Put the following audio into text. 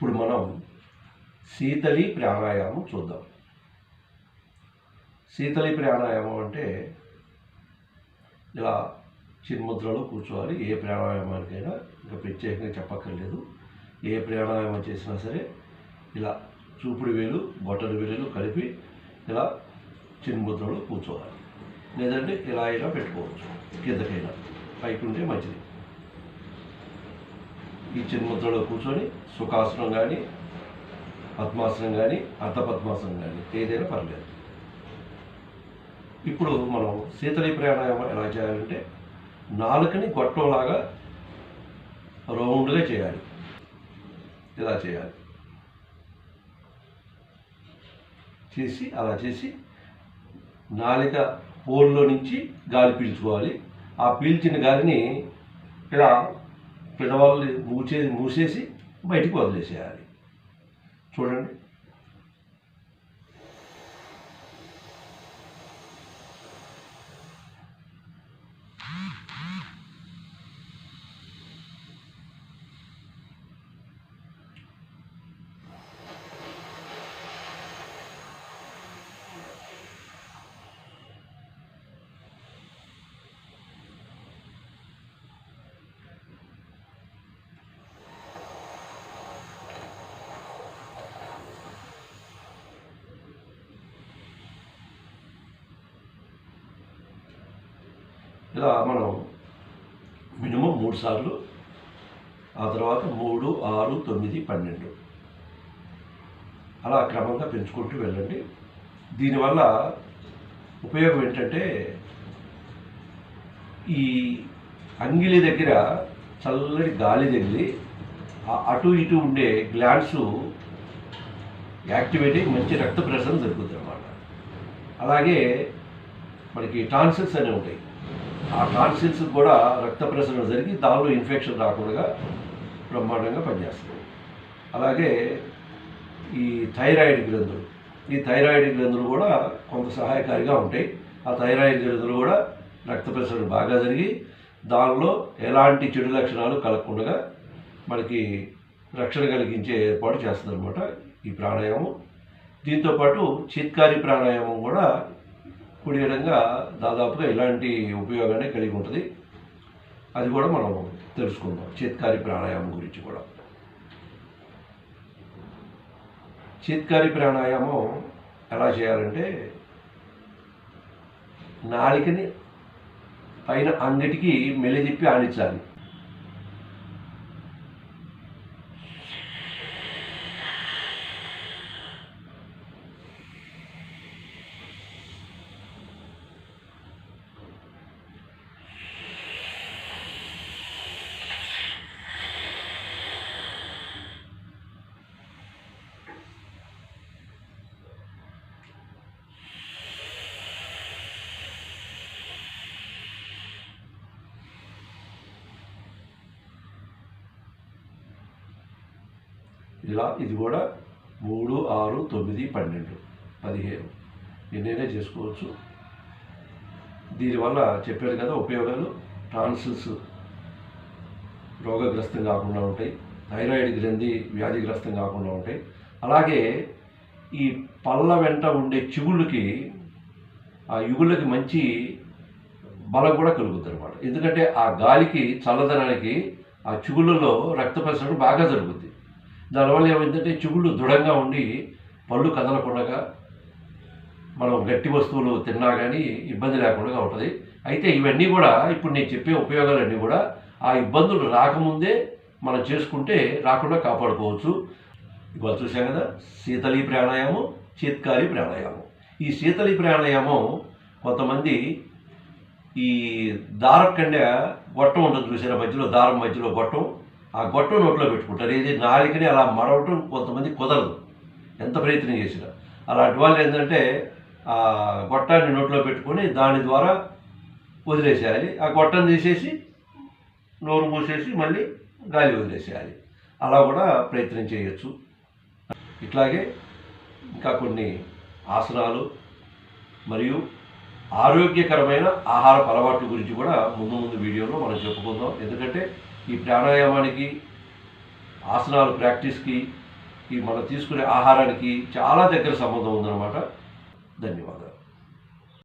ఇప్పుడు మనం శీతలి ప్రాణాయామం చూద్దాం. శీతలి ప్రాణాయామం అంటే ఇలా చిన్ముద్రలో కూర్చోవాలి ఏ ప్రాణాయామానికైనా ఇంకా ప్రత్యేకంగా చెప్పక్కర్లేదు. ఏ ప్రాణాయామం చేసినా సరే ఇలా చూపుడు వేలు బొట్టడు వేలు కలిపి ఇలా చిన్ముద్రలో కూర్చోవాలి. లేదంటే ఇలా ఇలా పెట్టుకోవచ్చు. కిందకైనా. పైకి ఉంటే మంచిది. ఈ చిన్ముద్రలో కూర్చొని సుఖాసనం కానీ పద్మాసనం కానీ అర్ధపద్మాసనం కానీ ఏదైనా పర్లేదు. ఇప్పుడు మనం శీతలి ప్రాణాయామం ఎలా చేయాలంటే నాలుకని గొట్టంలాగా రౌండ్గా చేయాలి. ఇలా చేయాలి. చేసి అలా చేసి నాలిక హోల్లో నుంచి గాలి పీల్చుకోవాలి. ఆ పీల్చిన గాలిని ఇలా పెదవాళ్ళు మూసే మూసేసి బయటికి వదిలేసేయాలి. చూడండి. ఇలా మనం మినిమం మూడు సార్లు ఆ తర్వాత మూడు ఆరు తొమ్మిది పన్నెండు. అలా క్రమంగా పెంచుకుంటూ వెళ్ళండి. దీనివల్ల ఉపయోగం ఏంటంటే ఈ అంగిలి దగ్గర చల్లటి గాలి తగిలి అటు ఇటు ఉండే గ్లాండ్స్ యాక్టివేట్ అయ్యి మంచి రక్త ప్రసరణ జరుగుతుంది అన్నమాట. అలాగే మనకి టాన్సిల్స్ అనేవి ఉంటాయి. ఆ టాన్సిల్స్ కూడా రక్త ప్రసరణ జరిగి దానిలో ఇన్ఫెక్షన్ రాకుండా బ్రహ్మాండంగా పనిచేస్తుంది. అలాగే ఈ థైరాయిడ్ గ్రంథులు ఈ థైరాయిడ్ గ్రంథులు కూడా కొంత సహాయకారిగా ఉంటాయి. ఆ థైరాయిడ్ గ్రంథులు కూడా రక్త ప్రసరణ బాగా జరిగి దానిలో ఎలాంటి చెడు లక్షణాలు కలగకుండా మనకి రక్షణ కలిగించే ఏర్పాటు చేస్తుంది అనమాట ఈ ప్రాణాయామం. దీంతోపాటు చిత్కారి ప్రాణాయామం కూడా కుడియడంగా దాదాపుగా ఇలాంటి ఉపయోగాన్ని కలిగి ఉంటుంది. అది కూడా మనం తెలుసుకుందాం. చేత్కారి ప్రాణాయామం గురించి కూడా. చేత్కారి ప్రాణాయామం ఎలా చేయాలంటే నాలికని పైన అంగటికి మెలిదిప్పి ఆడించాలి ఇలా ఇది కూడా మూడు ఆరు తొమ్మిది పన్నెండు పదిహేను. ఎన్నైనా చేసుకోవచ్చు. దీనివల్ల చెప్పారు కదా ఉపయోగాలు. టాన్సిల్స్ రోగగ్రస్తం కాకుండా ఉంటాయి. థైరాయిడ్ గ్రంథి వ్యాధిగ్రస్తం కాకుండా ఉంటాయి. అలాగే ఈ పళ్ళ వెంట ఉండే చిగుళ్ళకి ఆ యుగుళ్ళకి మంచి బలం కూడా కలుగుతుంది అనమాట ఎందుకంటే ఆ గాలికి చల్లదనానికి ఆ చిగుళ్ళలో రక్త ప్రసరణ బాగా జరుగుతుంది దానివల్ల ఏమైందంటే చిగుళ్ళు దృఢంగా ఉండి పళ్ళు కదలకుండా మనం గట్టి వస్తువులు తిన్నా కానీ ఇబ్బంది లేకుండా ఉంటుంది. అయితే ఇవన్నీ కూడా ఇప్పుడు నేను చెప్పే ఉపయోగాలన్నీ కూడా ఆ ఇబ్బందులు రాకముందే మనం చేసుకుంటే రాకుండా కాపాడుకోవచ్చు. ఇవాళ చూసాం కదా శీతలి ప్రాణాయామం చిత్కారి ప్రాణాయామం. ఈ శీతలి ప్రాణాయామం కొంతమంది ఈ దారం కంటే గొట్టం ఉంటుంది చూసారా మధ్యలో దారం మధ్యలో గొట్టం. ఆ గొట్టం నోట్లో పెట్టుకుంటారు. ఇది నాలికని అలా మడవటం కొంతమంది కుదరదు. ఎంత ప్రయత్నం చేసినా. అలాంటి వాళ్ళు ఏంటంటే ఆ గొట్టాన్ని నోట్లో పెట్టుకొని దాని ద్వారా వదిలేసేయాలి. ఆ గొట్టం తీసేసి నోరు మూసేసి మళ్ళీ గాలి వదిలేసేయాలి. అలా కూడా ప్రయత్నం చేయొచ్చు. ఇట్లాగే ఇంకా కొన్ని ఆసనాలు మరియు ఆరోగ్యకరమైన ఆహార అలవాట్ల గురించి కూడా ముందు ముందు వీడియోలో మనం చెప్పుకుందాం. ఎందుకంటే ఈ ప్రాణాయామానికి ఆసనాలు ప్రాక్టీస్కి ఈ మనం తీసుకునే ఆహారానికి చాలా దగ్గర సంబంధం ఉందన్నమాట. ధన్యవాదాలు.